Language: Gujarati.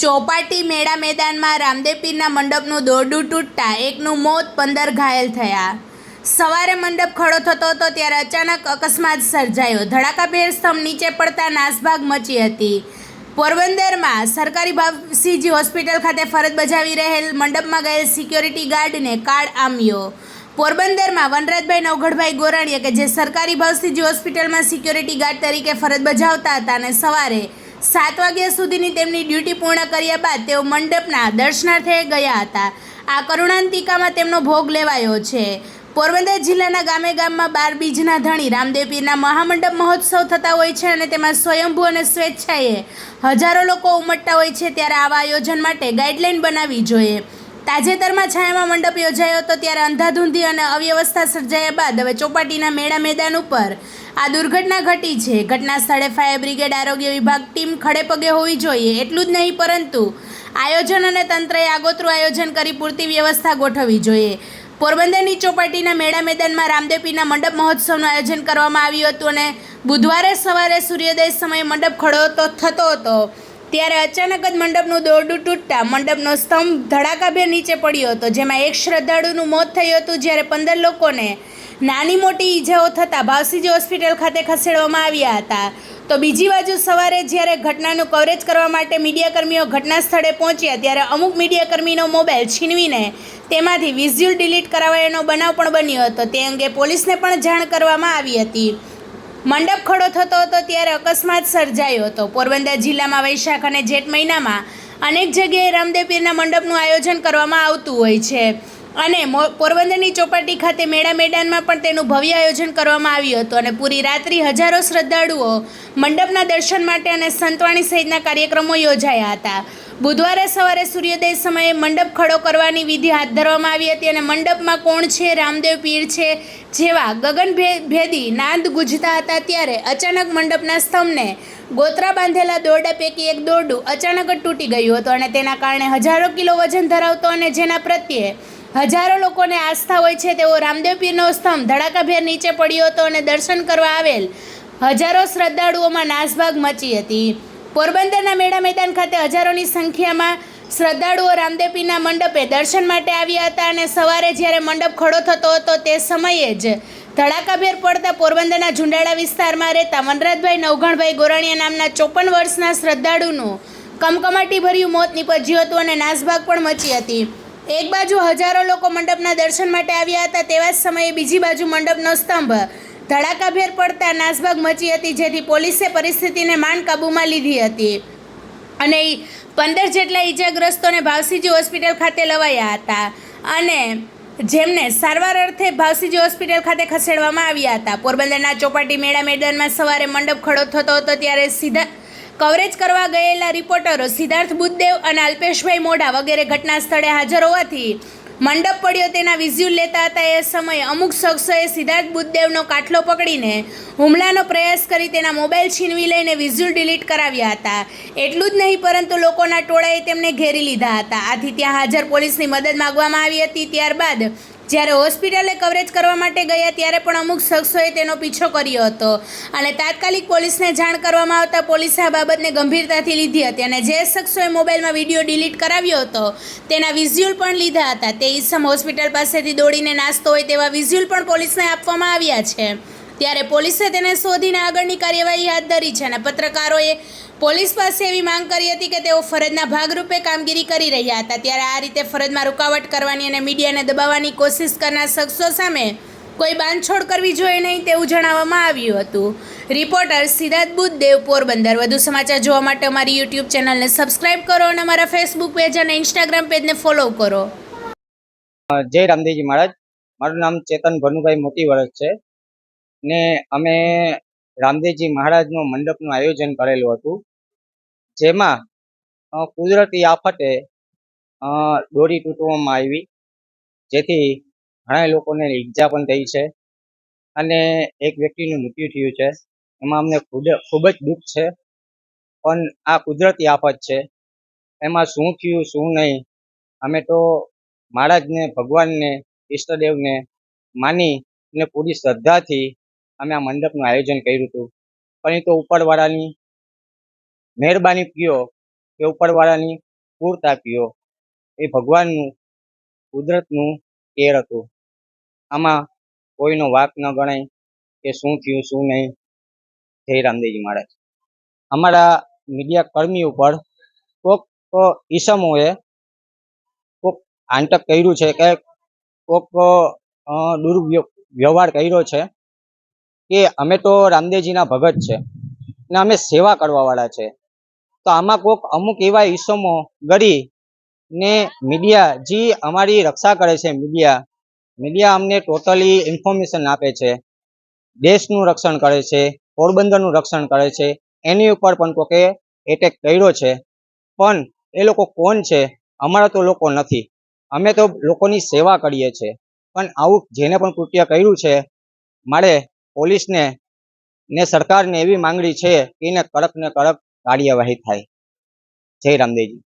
ચોપાટી મેળા મેદાનમાં રામદેવ પીરના મંડપનું દોરડું તૂટતા એકનું મોત પંદર ઘાયલ થયા. સવારે મંડપ ખડો થતો હતો ત્યારે અચાનક અકસ્માત સર્જાયો. ધડાકાભેર સ્તંભ નીચે પડતા નાસભાગ મચી હતી. પોરબંદરમાં સરકારી ભાવસીજી હોસ્પિટલ ખાતે ફરજ બજાવી રહેલ મંડપમાં ગયેલ સિક્યોરિટી ગાર્ડને કાળ આમ્યો. પોરબંદરમાં વનરાજભાઈ નવઘડભાઈ ગોરાણીએ કે જે સરકારી ભાવસીજી હોસ્પિટલમાં સિક્યોરિટી ગાર્ડ તરીકે ફરજ બજાવતા હતા અને સવારે સાત વાગ્યા સુધીની તેમની ડ્યુટી પૂર્ણ કર્યા બાદ તેઓ મંડપના દર્શનાર્થે ગયા હતા. આ કરુણાંતિકામાં તેમનો ભોગ લેવાયો છે. પોરબંદર જિલ્લાના ગામે ગામમાં બાર બીજના ધણી રામદેવ પીરના મહામંડપ મહોત્સવ થતા હોય છે અને તેમાં સ્વયંભૂ અને સ્વેચ્છાએ હજારો લોકો ઉમટતા હોય છે ત્યારે આવા આયોજન માટે ગાઈડલાઈન બનાવવી જોઈએ. તાજેતરમાં છાયામાં મંડપ યોજાયો હતો ત્યારે અંધાધૂંધી અને અવ્યવસ્થા સર્જાયા બાદ હવે ચોપાટીના મેળા મેદાન ઉપર આ દુર્ઘટના ઘટી છે. ઘટના સ્થળે ફાયર બ્રિગેડ આરોગ્ય વિભાગ ટીમ ખડે પગે હોવી જોઈએ એટલું જ નહીં, પરંતુ આયોજન અને તંત્રએ આગોતરું આયોજન કરી પૂરતી વ્યવસ્થા ગોઠવવી જોઈએ. પોરબંદરની ચોપાટીના મેળા મેદાનમાં રામદેવપીના મંડપ મહોત્સવનું આયોજન કરવામાં આવ્યું હતું અને બુધવારે સવારે સૂર્યોદય સમયે મંડપ ખડો થતો હતો. ત્યારે અચાનક જ મંડપનું દોરડું તૂટતા મંડપનો સ્તંભ ધડાકાભેર નીચે પડ્યો હતો, જેમાં એક શ્રદ્ધાળુનું મોત થયું હતું, જ્યારે પંદર લોકોને નાની મોટી ઈજાઓ થતાં ભાવસીજી હોસ્પિટલ ખાતે ખસેડવામાં આવ્યા હતા. તો બીજી બાજુ સવારે જ્યારે ઘટનાનું કવરેજ કરવા માટે મીડિયાકર્મીઓ ઘટના સ્થળે પહોંચ્યા, ત્યારે અમુક મીડિયાકર્મીનો મોબાઈલ છીનવીને તેમાંથી વિઝ્યુઅલ ડિલીટ કરાવવાનો બનાવ પણ બન્યો હતો. તે અંગે પોલીસને પણ જાણ કરવામાં આવી હતી. મંડપ ખડો થતો હતો ત્યારે અકસ્માત સર્જાયો હતો. પોરબંદર જિલ્લામાં વૈશાખ અને જેઠ મહિનામાં અનેક જગ્યાએ રામદેવ પીરના મંડપનું આયોજન કરવામાં આવતું હોય છે અને પોરબંદરની ચોપાટી ખાતે મેળા મેદાનમાં પણ તેનું ભવ્ય આયોજન કરવામાં આવ્યું હતું અને પૂરી રાત્રિ હજારો શ્રદ્ધાળુઓ મંડપના દર્શન માટે અને સંતવાણી સહિતના કાર્યક્રમો યોજાયા હતા. બુધવારે સવારે સૂર્યોદય સમયે મંડપ ખડો કરવાની વિધિ હાથ ધરવામાં આવી હતી અને મંડપમાં કોણ છે? રામદેવ પીર છે જેવા ગગન ભેદી નાદ ગુજતા હતા ત્યારે અચાનક મંડપના સ્તંભને ગોતરા બાંધેલા દોરડા પૈકી એક દોરડું અચાનક જ તૂટી ગયું હતું અને તેના કારણે હજારો કિલો વજન ધરાવતો અને જેના પ્રત્યે હજારો લોકોને આસ્થા હોય છે તેવો રામદેવ પીરનો સ્તંભ ધડાકાભેર નીચે પડ્યો હતો અને દર્શન કરવા આવેલ હજારો શ્રદ્ધાળુઓમાં નાસભાગ મચી હતી. પોરબંદરના મેળા મેદાન ખાતે હજારોની સંખ્યામાં શ્રદ્ધાળુઓ રામદેપીના મંડપે દર્શન માટે આવ્યા હતા અને સવારે જ્યારે મંડપ ખડો થતો હતો તે સમયે જ ધડાકાભેર પડતા પોરબંદરના ઝુંડાળા વિસ્તારમાં રહેતા વનરાજભાઈ નવઘણભાઈ ગોરાણીયા નામના ચોપન વર્ષના શ્રદ્ધાળુનું કમકમાટી ભર્યું મોત નીપજ્યું હતું અને નાસભાગ પણ મચી હતી. એક બાજુ હજારો લોકો મંડપના દર્શન માટે આવ્યા હતા, તેવા જ સમયે બીજી બાજુ મંડપનો સ્તંભ ધડાકાભેર પડતા નાસભાગ મચી હતી, જેથી પોલીસે પરિસ્થિતિને માંડ કાબૂમાં લીધી હતી. અને પંદર જેટલા ઈજાગ્રસ્તોને ભાવસીજી હોસ્પિટલ ખાતે લવાયા હતા અને જેમને સારવાર અર્થે ભાવસીજી હોસ્પિટલ ખાતે ખસેડવામાં આવ્યા હતા. પોરબંદરના ચોપાટી મેળા મેદાનમાં સવારે મંડપ ખડો થતો હતો, ત્યારે સીધા કવરેજ કરવા ગયેલા રિપોર્ટરો સિદ્ધાર્થ બુદ્ધદેવ અને અલ્પેશભાઈ મોઢા વગેરે ઘટના સ્થળે હાજર હોવાથી મંડપ પડ્યો તેના વિઝ્યુઅલ લેતા હતા એ સમયે અમુક શખ્સોએ સિદ્ધાર્થ બુદ્ધદેવનો કાટલો પકડીને હુમલાનો પ્રયાસ કરી તેના મોબાઈલ છીનવી લઈને વિઝ્યુઅલ ડિલીટ કરાવ્યા હતા. એટલું જ નહીં, પરંતુ લોકોના ટોળાએ તેમને ઘેરી લીધા હતા. આથી ત્યાં હાજર પોલીસની મદદ માગવામાં આવી હતી. ત્યારબાદ જ્યારે હોસ્પિટલે કવરેજ કરવા માટે ગયા ત્યારે પણ અમુક શખ્સોએ તેનો પીછો કર્યો હતો. અને તાત્કાલિક પોલીસને જાણ કરવામાં આવતા પોલીસે આ બાબતને ગંભીરતાથી લીધી હતી અને જે શખ્સોએ મોબાઈલમાં વીડિયો ડિલીટ કરાવ્યો હતો, તેના વિઝ્યુઅલ પણ લીધા હતા. તે ઈસમ હોસ્પિટલ પાસેથી દોડીને નાસ્તો હોય તેવા વિઝ્યુઅલ પણ પોલીસને આપવામાં આવ્યા છે. ત્યારે પોલીસે તેને શોધીને આગળની કાર્યવાહી હાથ ધરી છે અને પત્રકારોએ પોલીસ પાસે એવી માંગ કરી હતી કે તેઓ ફરજના ભાગરૂપે કામગીરી કરી રહ્યા હતા. ત્યારે આ રીતે ફરજમાં રૂકાવટ કરવાની અને મીડિયાને દબાવવાની કોશિશ કરનાર શખ્સો સામે કોઈ બાંધછોડ કરવી જોઈએ નહીં તેવું જણાવવામાં આવ્યું હતું. રિપોર્ટર સિદ્ધાર્થ બુદ્ધદેવ પોરબંદર. વધુ સમાચાર જોવા માટે અમારી યુટ્યુબ ચેનલને સબસ્ક્રાઇબ કરો અને અમારા ફેસબુક પેજ અને ઇન્સ્ટાગ્રામ પેજને ફોલો કરો. જય રામદેવજી મહારાજ. મારું નામ ચેતન ભનુભાઈ મોટી વરસ છે ને અમે રામદેવજી મહારાજનું મંડપનું આયોજન કરેલું હતું, જેમાં કુદરતી આફતે દોરી તૂટવામાં આવી, જેથી ઘણા લોકોને ઈજા પણ થઈ છે અને એક વ્યક્તિનું મૃત્યુ થયું છે. એમાં અમને ખૂબ જ દુઃખ છે, પણ આ કુદરતી આફત છે. એમાં શું થયું, શું નહીં, અમે તો મહારાજને, ભગવાનને, ઈષ્ટદેવને માની અને પૂરી શ્રદ્ધાથી અમે આ મંડપનું આયોજન કર્યું હતું. પણ એ તો ઉપરવાળાની મહેરબાની પીઓ કે ઉપરવાળાની પૂરતા પીઓ એ ભગવાનનું કુદરતનું કેર હતું. આમાં કોઈનો વાક ન ગણાય કે શું થયું શું નહીં. જય રામદેવજી મહારાજ. અમારા મીડિયા કર્મી ઉપર કોક ઈસમોએ કોક આંટક કર્યું છે કે કોક અ, વ્યવહાર કર્યો છે. કે અમે તો રામદેવજીના ભગત છે ને અમે સેવા કરવાવાળા છે. તો આમાં કોક અમુક એવા ઈસમો ગળી ને મીડિયા, જે અમારી રક્ષા કરે છે મીડિયા. મીડિયા અમને ટોટલી ઇન્ફોર્મેશન આપે છે. દેશનું રક્ષણ કરે છે, પોરબંદરનું રક્ષણ કરે છે, એની ઉપર પણ કોકે એટેક કર્યો છે. પણ એ લોકો કોણ છે? અમારા તો લોકો નથી. અમે તો લોકોની સેવા કરીએ છીએ. પણ આવું જેને પણ કૃત્ય કર્યું છે, મારે પોલીસને ને સરકારને એવી માંગણી છે કે એને કડક ને કડક કાર્યવાહી થાય. જય રામદેવજી.